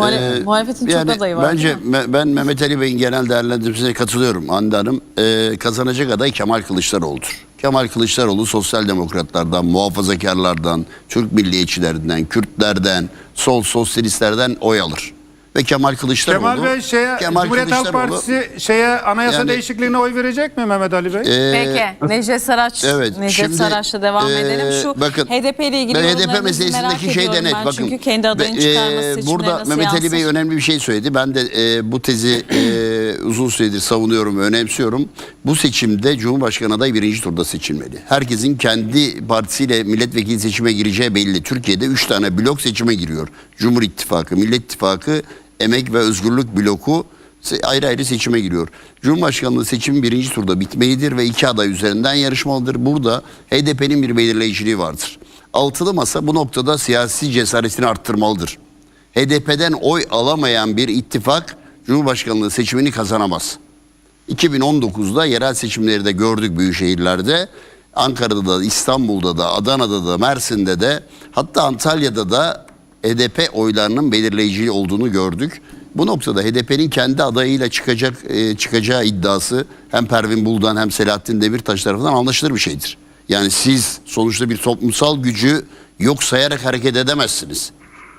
Muhale- Ee, muhalefetin çok yani adayı var. Bence me- ben Mehmet Ali Bey'in genel değerlendirmesine katılıyorum Hande Hanım. Ee, kazanacak aday Kemal Kılıçdaroğlu'dur. Kemal Kılıçdaroğlu sosyal demokratlardan, muhafazakarlardan, Türk milliyetçilerinden, Kürtlerden, sol sosyalistlerden oy alır. Ve Kemal Kılıçdaroğlu Kemal Bey şeye Kemal Cumhuriyet Halk Partisi şeye anayasa Yani- değişikliğine oy verecek mi Mehmet Ali Bey? Peki Necdet Saraç, Evet, Necdet şimdi, Saraç'la devam e, edelim. Şu bakın, HDP ile ilgili Ben HDP meselesindeki şey de net. ben. Bakın, Çünkü kendi adayını Ve, çıkarması e, Burada Mehmet Ali Bey yansır? önemli bir şey söyledi. Ben de e, bu tezi e, uzun süredir savunuyorum önemsiyorum. Bu seçimde Cumhurbaşkanı adayı birinci turda seçilmeli. Herkesin kendi partisiyle milletvekili seçime gireceği belli. Türkiye'de üç tane blok seçime giriyor. Cumhur İttifakı, Millet İttifakı, Emek ve Özgürlük bloku ayrı ayrı seçime giriyor. Cumhurbaşkanlığı seçimi birinci turda bitmelidir ve iki aday üzerinden yarışmalıdır. Burada HDP'nin bir belirleyiciliği vardır. Altılı masa bu noktada siyasi cesaretini arttırmalıdır. HDP'den oy alamayan bir ittifak Cumhurbaşkanlığı seçimini kazanamaz. 2019'da yerel seçimleri de gördük büyük şehirlerde. Ankara'da da, İstanbul'da da, Adana'da da, Mersin'de de hatta Antalya'da da HDP oylarının belirleyici olduğunu gördük. Bu noktada HDP'nin kendi adayıyla çıkacak e, çıkacağı iddiası hem Pervin Buldan hem Selahattin Demirtaş tarafından anlaşılır bir şeydir. Yani siz sonuçta bir toplumsal gücü yok sayarak hareket edemezsiniz.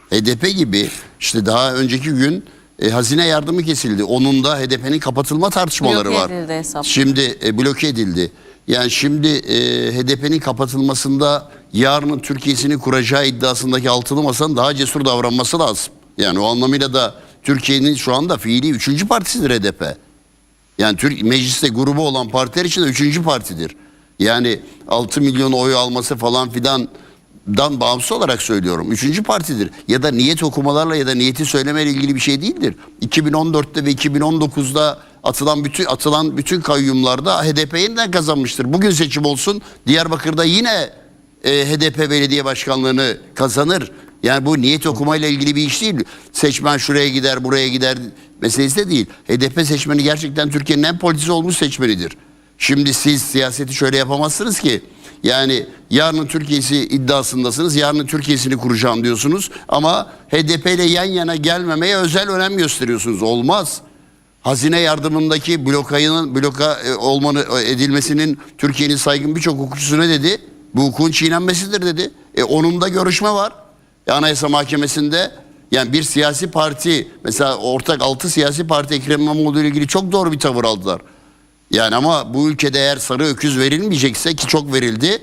HDP gibi işte daha önceki gün e, hazine yardımı kesildi. Onun da HDP'nin kapatılma tartışmaları Bloke var. edildi hesap. Şimdi e, bloke edildi. Yani şimdi e, HDP'nin kapatılmasında yarının Türkiye'sini kuracağı iddiasındaki altılı masanın daha cesur davranması lazım. Yani o anlamıyla da Türkiye'nin şu anda fiili üçüncü partisidir HDP. Yani Türk mecliste grubu olan partiler için de üçüncü partidir. Yani 6 milyon oy alması falan filan dan bağımsız olarak söylüyorum. Üçüncü partidir. Ya da niyet okumalarla ya da niyeti söylemeyle ilgili bir şey değildir. 2014'te ve 2019'da atılan bütün atılan bütün kayyumlarda HDP yeniden kazanmıştır. Bugün seçim olsun Diyarbakır'da yine e, HDP belediye başkanlığını kazanır. Yani bu niyet okumayla ilgili bir iş değil. Seçmen şuraya gider, buraya gider meselesi de değil. HDP seçmeni gerçekten Türkiye'nin en politize olmuş seçmenidir. Şimdi siz siyaseti şöyle yapamazsınız ki. Yani yarının Türkiye'si iddiasındasınız. Yarının Türkiye'sini kuracağım diyorsunuz. Ama HDP ile yan yana gelmemeye özel önem gösteriyorsunuz. Olmaz. Hazine yardımındaki blokayının bloka e, olmanı e, edilmesinin Türkiye'nin saygın birçok hukukçusu ne dedi? Bu hukukun çiğnenmesidir dedi. E, onun da görüşme var. E, Anayasa Mahkemesi'nde yani bir siyasi parti mesela ortak altı siyasi parti Ekrem İmamoğlu ile ilgili çok doğru bir tavır aldılar. Yani ama bu ülkede eğer sarı öküz verilmeyecekse ki çok verildi.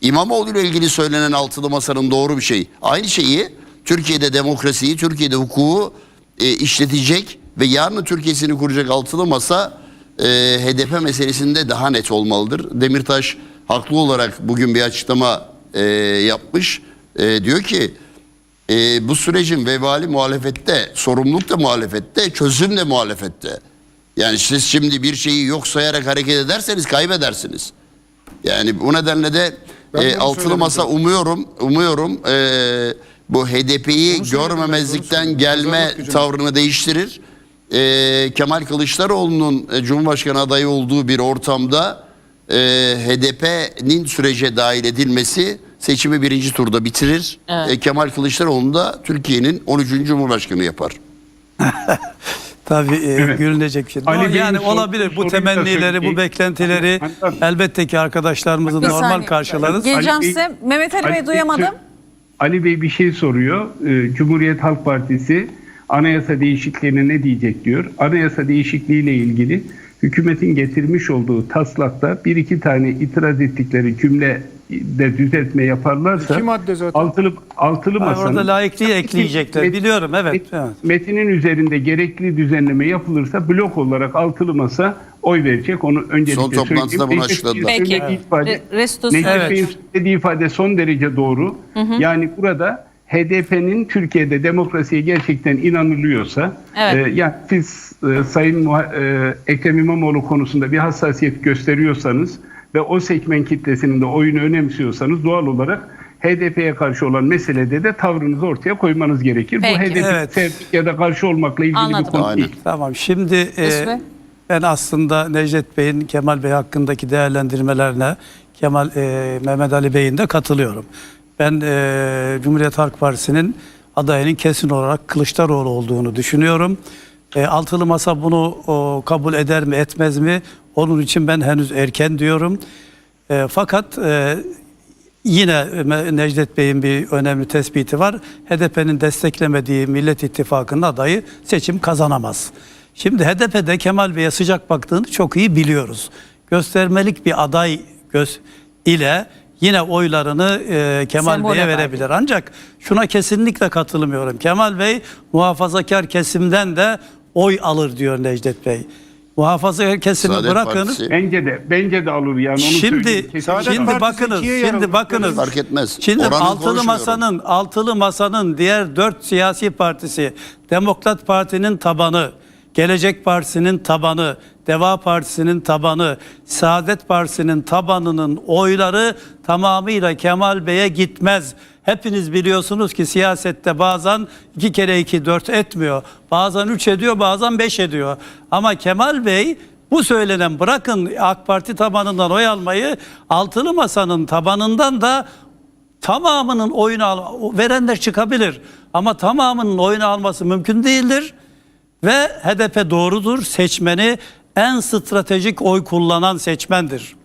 İmamoğlu ile ilgili söylenen altılı masanın doğru bir şey. Aynı şeyi Türkiye'de demokrasiyi, Türkiye'de hukuku e, işletecek ve yarın Türkiye'sini kuracak altılı masa e, HDP meselesinde daha net olmalıdır. Demirtaş haklı olarak bugün bir açıklama e, yapmış. E, diyor ki e, bu sürecin vebali muhalefette, sorumluluk da muhalefette, çözüm de muhalefette. Yani siz şimdi bir şeyi yok sayarak hareket ederseniz kaybedersiniz. Yani bu nedenle de Ben e, altılı masa umuyorum, umuyorum e, bu HDP'yi görmemezlikten gelme tavrını değiştirir. E, Kemal Kılıçdaroğlu'nun e, Cumhurbaşkanı adayı olduğu bir ortamda e, HDP'nin sürece dahil edilmesi seçimi birinci turda bitirir. Evet. E, Kemal Kılıçdaroğlu da Türkiye'nin 13. Cumhurbaşkanı yapar. Tabii e, gülünecek bir şey. Ali Ama yani olabilir bu temennileri, bu beklentileri Anladım. elbette ki arkadaşlarımızın Bir normal saniye. karşılarız. Geleceğim Ali Bey- size. Mehmet Ali Bey Ali- duyamadım. Ali Bey bir şey soruyor. Ee, Cumhuriyet Halk Partisi anayasa değişikliğine ne diyecek diyor. Anayasa değişikliğiyle ilgili hükümetin getirmiş olduğu taslakta bir iki tane itiraz ettikleri cümle de düzeltme yaparlarsa İki madde zaten. altılı altılı Hayır, masanın orada layıklığı ekleyecekler. Met- Biliyorum evet. met- evet. Metinin üzerinde gerekli düzenleme yapılırsa blok olarak altılı masa oy verecek. Onu öncelikle Son toplantıda söyleyeyim. bunu açıkladılar. Bey'in Peki. söylediği ifade- Re- Restos- Necdet Evet. Bey'in söylediği ifade son derece doğru. Yani burada HDP'nin Türkiye'de demokrasiye gerçekten inanılıyorsa Evet. e, yani siz e, Sayın Muha- e, Ekrem İmamoğlu konusunda bir hassasiyet gösteriyorsanız ve o sekmen kitlesinin de oyunu önemsiyorsanız doğal olarak HDP'ye karşı olan meselede de tavrınızı ortaya koymanız gerekir. Peki. Bu HDP Evet. ya da karşı olmakla ilgili Anladım. bir konu Aynen. değil. Tamam şimdi e, ben aslında Necdet Bey'in Kemal Bey hakkındaki değerlendirmelerine Kemal e, Mehmet Ali Bey'in de katılıyorum. Ben e, Cumhuriyet Halk Partisi'nin adayının kesin olarak Kılıçdaroğlu olduğunu düşünüyorum. E, altılı masa bunu o, kabul eder mi etmez mi? Onun için ben henüz erken diyorum. E, fakat e, Yine Necdet Bey'in bir önemli tespiti var. HDP'nin desteklemediği Millet İttifakı'nın adayı seçim kazanamaz. Şimdi HDP'de Kemal Bey'e sıcak baktığını çok iyi biliyoruz. Göstermelik bir aday göz ile yine oylarını e, Kemal Bey'e verebilir. Ancak şuna kesinlikle katılmıyorum. Kemal Bey muhafazakar kesimden de oy alır diyor Necdet Bey. Muhafazakar kesimi Saadet bırakın. Partisi- Bence de bence de alır yani onu Şimdi şimdi bakınız, şimdi bakınız. Fark etmez. Şimdi Oranı altılı masanın altılı masanın diğer dört siyasi partisi, Demokrat Parti'nin tabanı, Gelecek Partisi'nin tabanı, Deva Partisi'nin tabanı, Saadet Partisi'nin tabanının oyları tamamıyla Kemal Bey'e gitmez. Hepiniz biliyorsunuz ki siyasette bazen iki kere iki dört etmiyor. Bazen üç ediyor bazen beş ediyor. Ama Kemal Bey bu söylenen bırakın AK Parti tabanından oy almayı altılı masanın tabanından da tamamının oyunu al verenler çıkabilir. Ama tamamının oyunu alması mümkün değildir. Ve HDP doğrudur. Seçmeni en stratejik oy kullanan seçmendir.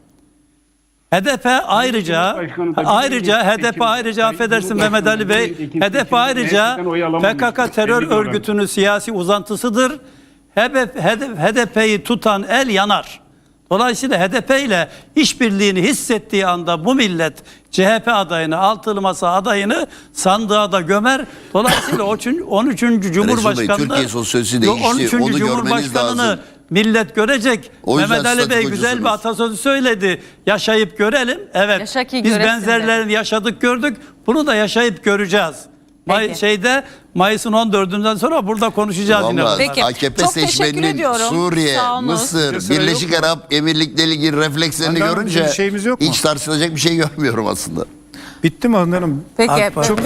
HDP ayrıca Cumhurbaşkanı ayrıca HDP ayrıca affedersin Cumhurbaşkanı Mehmet Ali Bey HDP ayrıca. PKK terör örgütünün siyasi uzantısıdır. HDP'yi tutan el yanar. Dolayısıyla HDP ile işbirliğini hissettiği anda bu millet CHP adayını, altılı masa adayını sandığa da gömer. Dolayısıyla o üçün- 13. Cumhurbaşkanlığı Türkiye sosyolojisi değişti. 13. Onu görmeniz lazım. Millet görecek. O yüzden Mehmet Ali Bey güzel bir atasözü söyledi. Yaşayıp görelim. Evet. Yaşa ki Biz göresin benzerlerini yaşadık gördük. Bunu da yaşayıp göreceğiz. May, Peki. şeyde Mayıs'ın 14'ünden sonra burada konuşacağız yine. Vallahi. Peki. AKP Çok teşekkür seçmeninin ediyorum. Suriye, Sağ olun. Mısır, Birleşik yok? Arap Emirlikleri ilgili reflekslerini görünce bizim şeyimiz yok mu? hiç tartışılacak bir şey görmüyorum aslında. Bitti mi Hanım? Peki. Çok